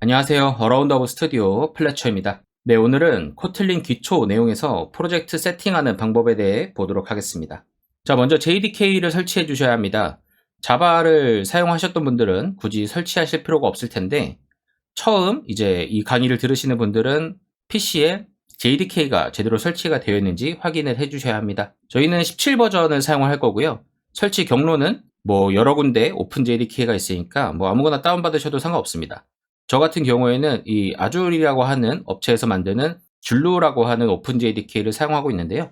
안녕하세요. 어라운드 오브 스튜디오 플래처입니다. 네, 오늘은 코틀린 기초 내용에서 프로젝트 세팅하는 방법에 대해 보도록 하겠습니다. 자, 먼저 JDK를 설치해 주셔야 합니다. 자바를 사용하셨던 분들은 굳이 설치하실 필요가 없을 텐데, 처음 이제 이 강의를 들으시는 분들은 PC에 JDK가 제대로 설치가 되어 있는지 확인을 해 주셔야 합니다. 저희는 17 버전을 사용할 거고요. 설치 경로는 뭐 여러 군데 오픈 JDK가 있으니까 뭐 아무거나 다운받으셔도 상관없습니다. 저 같은 경우에는 이 아줄이라고 하는 업체에서 만드는 줄루라고 하는 오픈 JDK를 사용하고 있는데요.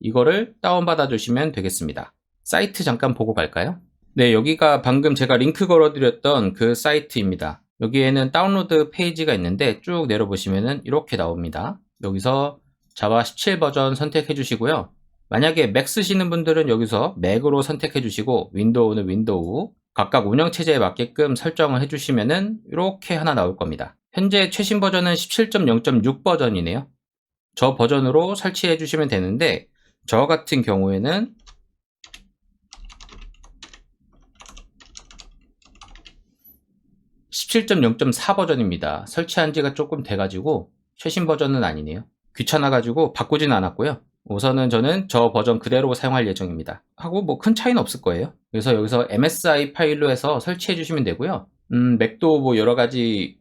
이거를 다운받아 주시면 되겠습니다. 사이트 잠깐 보고 갈까요? 네, 여기가 방금 제가 링크 걸어드렸던 그 사이트입니다. 여기에는 다운로드 페이지가 있는데 쭉 내려보시면은 이렇게 나옵니다. 여기서 자바 17 버전 선택해 주시고요. 만약에 맥 쓰시는 분들은 여기서 맥으로 선택해 주시고 윈도우는 윈도우 각각 운영체제에 맞게끔 설정을 해주시면 은 이렇게 하나 나올 겁니다. 현재 최신 버전은 17.0.6 버전이네요. 저 버전으로 설치해 주시면 되는데 저 같은 경우에는 (17.0.4) 버전입니다 설치한 지가 조금 돼 가지고 최신 버전은 아니네요 귀찮아 가지고 바꾸진 않았고요 우선은 저는 저 버전 그대로 사용할 예정입니다. 하고 뭐 큰 차이는 없을 거예요. 그래서 여기서 MSI 파일로 해서 설치해 주시면 되고요. 음, 맥도 뭐 여러 가지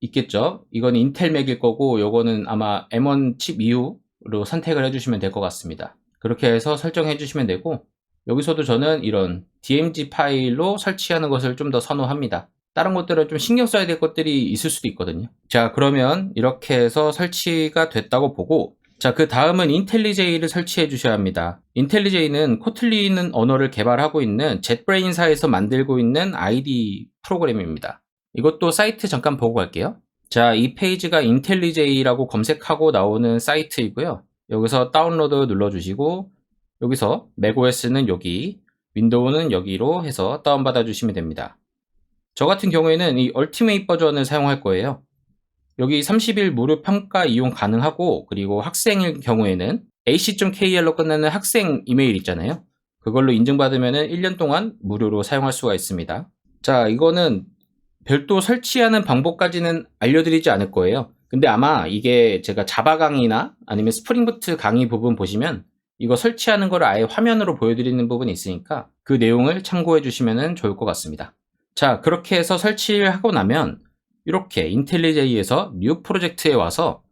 있겠죠. 이건 인텔 맥일 거고 요거는 아마 M1 칩 이후로 선택을 해 주시면 될 것 같습니다. 그렇게 해서 설정해 주시면 되고 여기서도 저는 이런 DMG 파일로 설치하는 것을 좀 더 선호합니다. 다른 것들은 좀 신경 써야 될 것들이 있을 수도 있거든요. 자, 그러면 이렇게 해서 설치가 됐다고 보고 자, 그 다음은 인텔리제이를 설치해 주셔야 합니다. 인텔리제이는 코틀린 언어를 개발하고 있는 젯브레인사에서 만들고 있는 ID 프로그램입니다. 이것도 사이트 잠깐 보고 갈게요. 자, 이 페이지가 인텔리제이라고 검색하고 나오는 사이트이고요. 여기서 다운로드 눌러주시고 여기서 macOS는 여기, 윈도우는 여기로 해서 다운받아 주시면 됩니다. 저 같은 경우에는 이 얼티메이트 버전을 사용할 거예요. 여기 30일 무료 평가 이용 가능하고 그리고 학생일 경우에는 ac.kr로 끝나는 학생 이메일 있잖아요. 그걸로 인증받으면 1년 동안 무료로 사용할 수가 있습니다. 자, 이거는 별도 설치하는 방법까지는 알려드리지 않을 거예요. 근데 아마 이게 제가 자바 강의나 아니면 스프링부트 강의 부분 보시면 이거 설치하는 걸 아예 화면으로 보여드리는 부분이 있으니까 그 내용을 참고해 주시면 좋을 것 같습니다. 자, 그렇게 해서 설치를 하고 나면 이렇게 인텔리제이에서 뉴 프로젝트에 와서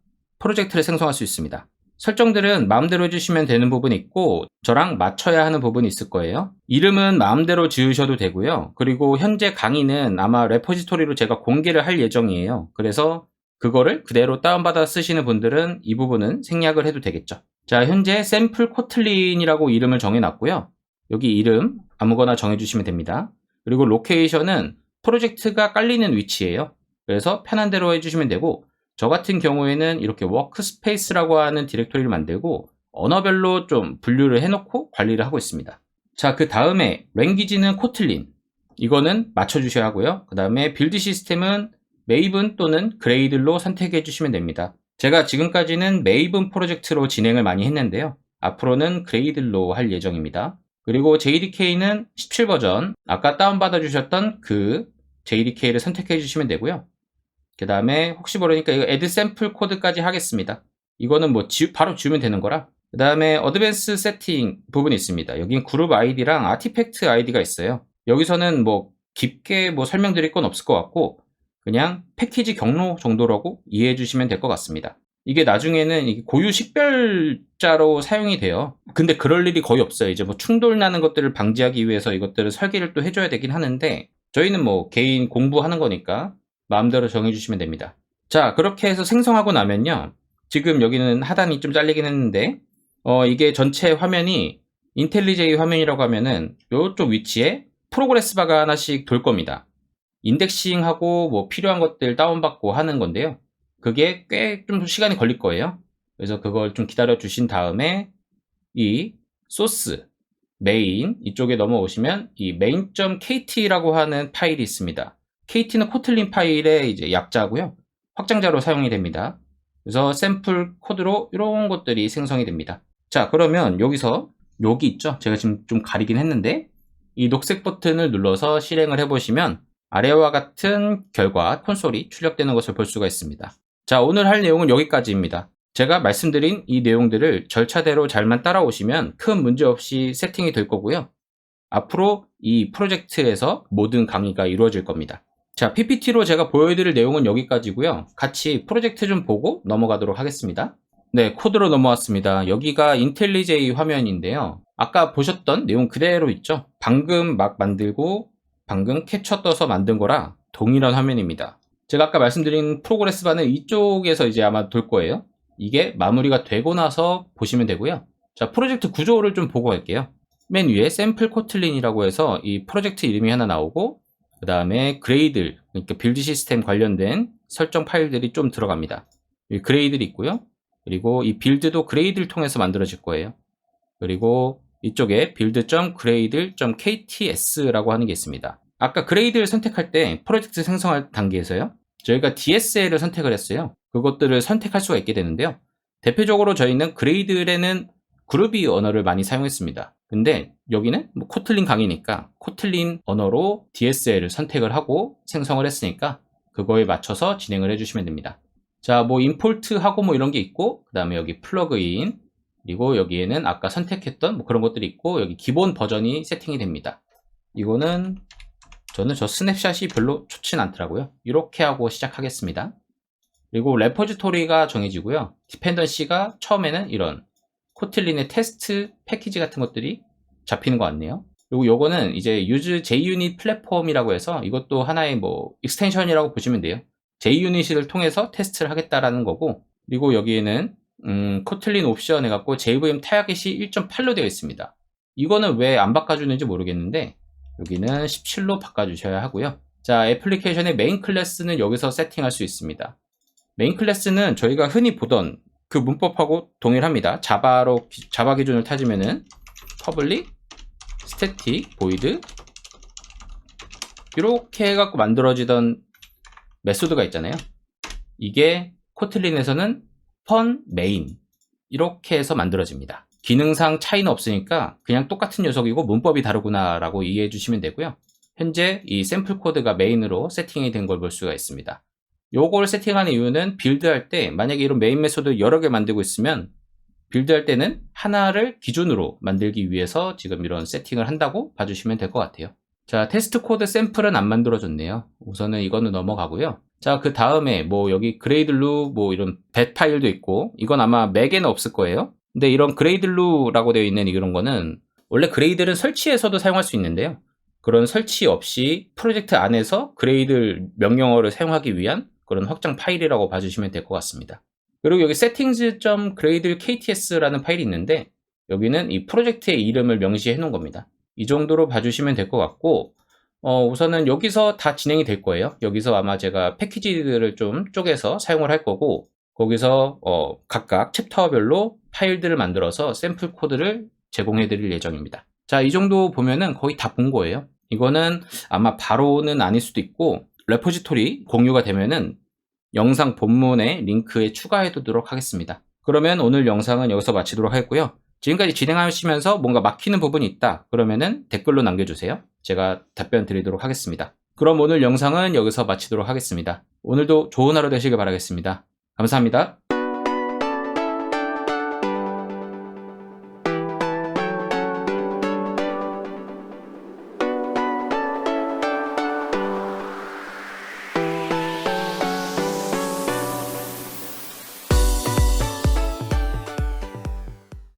프로젝트를 생성할 수 있습니다. 설정들은 마음대로 해주시면 되는 부분이 있고 저랑 맞춰야 하는 부분이 있을 거예요. 이름은 마음대로 지으셔도 되고요. 그리고 현재 강의는 아마 레포지토리로 제가 공개를 할 예정이에요. 그래서 그거를 그대로 다운받아 쓰시는 분들은 이 부분은 생략을 해도 되겠죠. 자, 현재 샘플 코틀린이라고 이름을 정해놨고요. 여기 이름 아무거나 정해주시면 됩니다. 그리고 로케이션은 프로젝트가 깔리는 위치예요. 그래서 편한 대로 해주시면 되고 저 같은 경우에는 이렇게 워크스페이스라고 하는 디렉토리를 만들고 언어별로 좀 분류를 해놓고 관리를 하고 있습니다. 자, 그 다음에 랭귀지는 코틀린. 이거는 맞춰주셔야 하고요. 그 다음에 빌드 시스템은 메이븐 또는 그레이들로 선택해 주시면 됩니다. 제가 지금까지는 메이븐 프로젝트로 진행을 많이 했는데요. 앞으로는 그레이들로 할 예정입니다. 그리고 JDK는 17버전, 아까 다운받아 주셨던 그 JDK를 선택해 주시면 되고요. 그 다음에 혹시 모르니까 이거 add 샘플 코드까지 하겠습니다. 이거는 뭐 지, 바로 지우면 되는 거라. 그 다음에 어드밴스 세팅 부분이 있습니다. 여긴 그룹 아이디랑 아티팩트 아이디가 있어요. 여기서는 뭐 깊게 뭐 설명드릴 건 없을 것 같고 그냥 패키지 경로 정도라고 이해해 주시면 될 것 같습니다. 이게 나중에는 고유 식별자로 사용이 돼요. 근데 그럴 일이 거의 없어요. 이제 뭐 충돌 나는 것들을 방지하기 위해서 이것들을 설계를 또 해줘야 되긴 하는데 저희는 뭐 개인 공부하는 거니까 마음대로 정해주시면 됩니다. 자, 그렇게 해서 생성하고 나면요. 지금 여기는 하단이 좀 잘리긴 했는데, 어, 이게 전체 화면이 인텔리제이 화면이라고 하면은 이쪽 위치에 프로그레스 바가 하나씩 돌 겁니다. 인덱싱하고 뭐 필요한 것들 다운받고 하는 건데요. 그게 꽤 좀 시간이 걸릴 거예요. 그래서 그걸 좀 기다려 주신 다음에 이 소스, 메인 이쪽에 넘어오시면 이 main.kt라고 하는 파일이 있습니다. KT는 코틀린 파일의 이제 약자고요. 확장자로 사용이 됩니다. 그래서 샘플 코드로 이런 것들이 생성이 됩니다. 자, 그러면 여기서 여기 있죠? 제가 지금 좀 가리긴 했는데 이 녹색 버튼을 눌러서 실행을 해보시면 아래와 같은 결과 콘솔이 출력되는 것을 볼 수가 있습니다. 자, 오늘 할 내용은 여기까지입니다. 제가 말씀드린 이 내용들을 절차대로 잘만 따라오시면 큰 문제 없이 세팅이 될 거고요. 앞으로 이 프로젝트에서 모든 강의가 이루어질 겁니다. 자, PPT로 제가 보여드릴 내용은 여기까지고요. 같이 프로젝트 좀 보고 넘어가도록 하겠습니다. 네, 코드로 넘어왔습니다. 여기가 인텔리제이 화면인데요. 아까 보셨던 내용 그대로 있죠? 방금 막 만들고 방금 캡처 떠서 만든 거라 동일한 화면입니다. 제가 아까 말씀드린 프로그레스 바는 이쪽에서 이제 아마 돌 거예요. 이게 마무리가 되고 나서 보시면 되고요. 자, 프로젝트 구조를 좀 보고 갈게요. 맨 위에 샘플 코틀린이라고 해서 이 프로젝트 이름이 하나 나오고 그 다음에 그레이드, 그러니까 빌드 시스템 관련된 설정 파일들이 좀 들어갑니다. 이 그레이드들이 있고요. 그리고 이 빌드도 그레이드를 통해서 만들어질 거예요. 그리고 이쪽에 build.grade.kts라고 하는 게 있습니다. 아까 그레이드를 선택할 때 프로젝트 생성할 단계에서요. 저희가 DSL을 선택을 했어요. 그것들을 선택할 수가 있게 되는데요. 대표적으로 저희는 그레이드에는 그루비 언어를 많이 사용했습니다. 근데 여기는 뭐 코틀린 강의니까 코틀린 언어로 DSL을 선택을 하고 생성을 했으니까 그거에 맞춰서 진행을 해주시면 됩니다. 자, 뭐 임포트 하고 뭐 이런 게 있고 그 다음에 여기 플러그인 그리고 여기에는 아까 선택했던 뭐 그런 것들이 있고 여기 기본 버전이 세팅이 됩니다. 이거는 저는 저 스냅샷이 별로 좋진 않더라고요. 이렇게 하고 시작하겠습니다. 그리고 레퍼지토리가 정해지고요. 디펜던시가 처음에는 이런 코틀린의 테스트 패키지 같은 것들이 잡히는 것 같네요. 그리고 요거는 이제 use JUnit 플랫폼이라고 해서 이것도 하나의 뭐 익스텐션이라고 보시면 돼요. JUnit을 통해서 테스트를 하겠다라는 거고 그리고 여기에는 음, 코틀린 옵션 해갖고 JVM 타겟이 1.8로 되어 있습니다. 이거는 왜 안 바꿔주는지 모르겠는데 여기는 17로 바꿔주셔야 하고요. 자, 애플리케이션의 메인 클래스는 여기서 세팅할 수 있습니다. 메인 클래스는 저희가 흔히 보던 그 문법하고 동일합니다. 자바로 자바 기준을 타지면은 public static void 이렇게 해갖고 만들어지던 메소드가 있잖아요. 이게 코틀린에서는 펀 메인 이렇게 해서 만들어집니다. 기능상 차이는 없으니까 그냥 똑같은 녀석이고 문법이 다르구나 라고 이해해 주시면 되고요. 현재 이 샘플 코드가 메인으로 세팅이 된 걸 볼 수가 있습니다. 요걸 세팅하는 이유는 빌드할 때 만약에 이런 메인 메소드 여러 개 만들고 있으면 빌드할 때는 하나를 기준으로 만들기 위해서 지금 이런 세팅을 한다고 봐주시면 될 것 같아요. 자, 테스트 코드 샘플은 안 만들어졌네요. 우선은 이거는 넘어가고요. 자, 그 다음에 뭐 여기 그레이들루 뭐 이런 벳 파일도 있고 이건 아마 맥에는 없을 거예요. 근데 이런 그레이들루라고 되어 있는 이런 거는 원래 그레이드를 설치해서도 사용할 수 있는데요. 그런 설치 없이 프로젝트 안에서 그레이드 명령어를 사용하기 위한 그런 확장 파일이라고 봐주시면 될 것 같습니다. 그리고 여기 settings.gradle kts라는 파일이 있는데 여기는 이 프로젝트의 이름을 명시해 놓은 겁니다. 이 정도로 봐주시면 될 것 같고 어, 우선은 여기서 다 진행이 될 거예요. 여기서 아마 제가 패키지들을 좀 쪼개서 사용을 할 거고 거기서 어, 각각 챕터별로 파일들을 만들어서 샘플 코드를 제공해 드릴 예정입니다. 자, 이 정도 보면은 거의 다 본 거예요. 이거는 아마 바로는 아닐 수도 있고 레포지토리 공유가 되면은 영상 본문에 링크에 추가해 두도록 하겠습니다. 그러면 오늘 영상은 여기서 마치도록 하겠고요. 지금까지 진행하시면서 뭔가 막히는 부분이 있다. 그러면은 댓글로 남겨주세요. 제가 답변 드리도록 하겠습니다. 그럼 오늘 영상은 여기서 마치도록 하겠습니다. 오늘도 좋은 하루 되시길 바라겠습니다. 감사합니다.